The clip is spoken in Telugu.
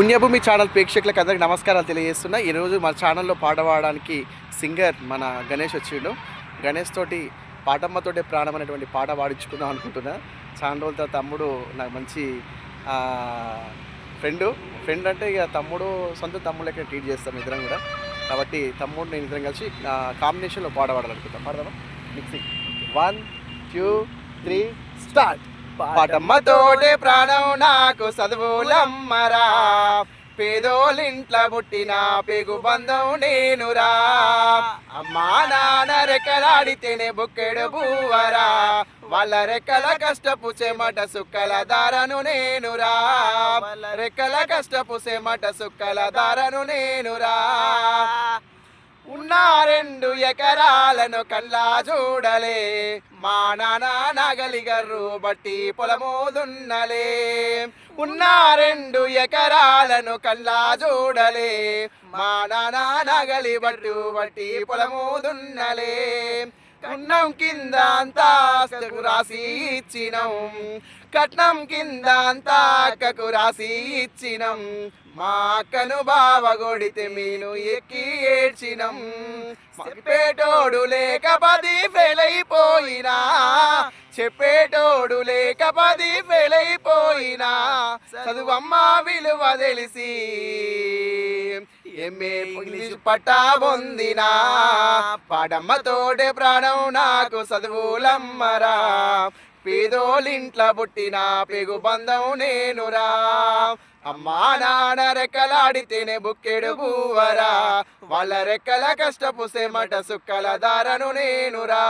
పుణ్యభూమి ఛానల్ ప్రేక్షకులకు అందరికి నమస్కారాలు తెలియజేస్తున్నా. ఈరోజు మన ఛానల్లో పాట పాడడానికి సింగర్ మన గణేష్ వచ్చిండు. గణేష్ తోటి పాటమ్మతోటే ప్రాణం అనేటువంటి పాట పాడించుకుందాం అనుకుంటున్నా. చాలా రోజుల తర్వాత తమ్ముడు నాకు మంచి ఫ్రెండ్. ఫ్రెండ్ అంటే ఇక తమ్ముడు సొంత తమ్ముడు ట్రీట్ చేస్తాం ఇద్దరం కూడా. కాబట్టి తమ్ముడు నేను ఇద్దరం కలిసి కాంబినేషన్లో పాట పాడాలనుకుంటాం. పాడదామా? Mixing one two three start పాటమ్మతోటే ప్రాణం నాకు చదువులమ్మరా పేదోలింట్ల పుట్టిన పేగు బంధం నేనురా. అమ్మా నాన్న రెక్కలాడితేనే బుక్కెడు బూవరా వాళ్ళ రెక్కల కష్టపు చెమట సుక్కల దారను నేనురా. వాళ్ళ రెక్కల కష్టపు చెమట సుక్కల దారను నేనురా. ఉన్న రెండు ఎకరాలను కల్లా చూడలే. మా నాన్న నగలిగర్రు బట్టి పొలమోదున్నలే. ఉన్నా ఉన్న రెండు ఎకరాలను కల్లా చూడలే. మా నాన్న నగలి బట్టు బట్టి పొలమోదున్నలే. కట్నం కింద అంతా అక్కకు రాసి ఇచ్చినం. కట్నం కింద అంతా అక్కకు రాసి ఇచ్చినం. మా అక్కను బావ కొడితే మీను ఎక్కి ఏడ్చినం. చెప్పేటోడు లేక పది ఫెయిల్ అయిపోయినా చెప్పేటోడు లేక పది ఫెయిల్ అయిపోయినా చదువమ్మ విలువ తెలిసి ఎంఏ ఇంగ్లీష్ పట్టా పొందినా. పాడమ్మతోటే ప్రాణం నాకు చదువులమ్మరా పేదోలింట్ల పుట్టిన పెగు బంధం నేనురా. అమ్మా నాన్న రెక్కలాడితేనే బుక్కెడు బూవరా వాళ్ళ రెక్కల కష్టపు సెమట సుక్కల దారను నేనురా.